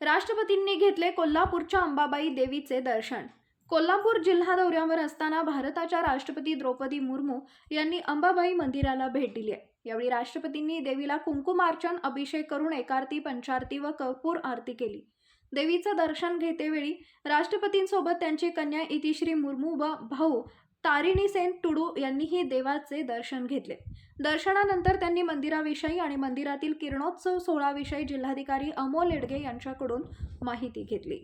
राष्ट्रपतींनी घेतले कोल्हापूरच्या अंबाबाई देवीचे दर्शन. कोल्हापूर जिल्हा दौऱ्यावर असताना भारताच्या राष्ट्रपती द्रौपदी मुर्मू यांनी अंबाबाई मंदिराला भेट दिली आहे. यावेळी राष्ट्रपतींनी देवीला कुंकुमार्चन अभिषेक करून एकारती पंचारती व कर्पूर आरती केली. देवीचं दर्शन घेतेवेळी राष्ट्रपतींसोबत त्यांची कन्या इतिश्री मुर्मू व भाऊ तारिणी सेन टुडू यांनीही देवाचे दर्शन घेतले. दर्शनानंतर त्यांनी मंदिराविषयी आणि मंदिरातील किरणोत्सव सोहळाविषयी जिल्हाधिकारी अमोल येडगे यांच्याकडून माहिती घेतली.